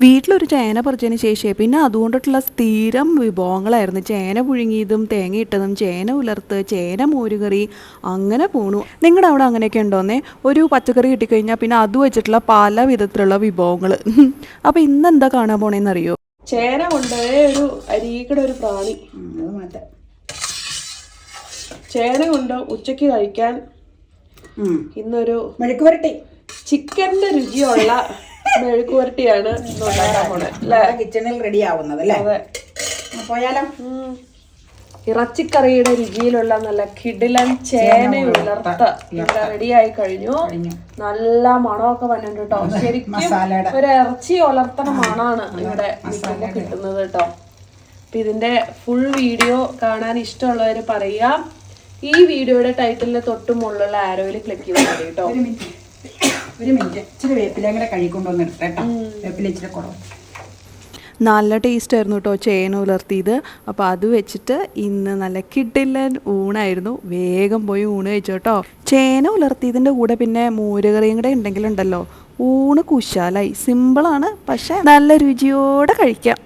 വീട്ടിലൊരു ചേന പറിച്ചതിന് ശേഷം പിന്നെ അതുകൊണ്ടിട്ടുള്ള സ്ഥിരം വിഭവങ്ങളായിരുന്നു. ചേന പുഴുങ്ങിയതും തേങ്ങ ഇട്ടതും ചേന ഉലർത്ത് ചേന മോരുകറി അങ്ങനെ പോണു. നിങ്ങളുടെ അവിടെ അങ്ങനെയൊക്കെ ഉണ്ടോന്നേ? ഒരു പച്ചക്കറി കിട്ടിക്കഴിഞ്ഞാൽ പിന്നെ അത് വെച്ചിട്ടുള്ള പല വിധത്തിലുള്ള വിഭവങ്ങൾ അപ്പോൾ ഇന്ന് എന്താ കാണാൻ പോണേന്നറിയോ? ചേന കൊണ്ട് ഒരു അരീക്കട ഒരു പ്രാണി. ചേന കൊണ്ട് ഉച്ചയ്ക്ക് കഴിക്കാൻ ഇന്നൊരു മെഴുക്കുപുരട്ടി ചിക്കന്റെ രുചിയുള്ള മെഴുക്കുവരട്ടിയാണ് കിച്ചണിൽ റെഡി ആവുന്നത് അല്ലേ? പോയാലോ. ഇറച്ചിക്കറിയുടെ രുചിയിലുള്ള നല്ല കിടിലൻ ചേന ഉലർത്ത ഇവിടെ റെഡിയായി കഴിഞ്ഞു. നല്ല മണമൊക്കെ വന്നിട്ടുണ്ട് കേട്ടോ. ശരിക്കും ഒരു ഇറച്ചി ഉലർത്തണ മണാണ് ഇവിടെ കിട്ടുന്നത് കേട്ടോ. അപ്പൊ ഇതിന്റെ ഫുൾ വീഡിയോ കാണാൻ ഇഷ്ടമുള്ളവർ പറയാം ഈ വീഡിയോയുടെ ടൈറ്റിലിന് തൊട്ടു മുകളിലുള്ള ആരോയിൽ ക്ലിക്ക് ചെയ്താൽ മതി കേട്ടോ. ഒരു മിനിറ്റ്. ഇച്ചിരി വേപ്പിലയും കൂടെ വേപ്പില ഇച്ചിരി കുറവ്. നല്ല ടേസ്റ്റ് ആയിരുന്നു കേട്ടോ ചേന ഉലർത്തിയത്. അപ്പോൾ അത് വെച്ചിട്ട് ഇന്ന് നല്ല കിട്ടില്ല ഊണായിരുന്നു. വേഗം പോയി ഊണ് കഴിച്ചു കേട്ടോ ചേന ഉലർത്തിയതിന്റെ കൂടെ പിന്നെ മോരുകറിയും കൂടെ ഉണ്ടെങ്കിലുണ്ടല്ലോ. ഊണ് കുശാലായി. സിമ്പിളാണ്. പക്ഷേ നല്ല രുചിയോടെ കഴിക്കാം.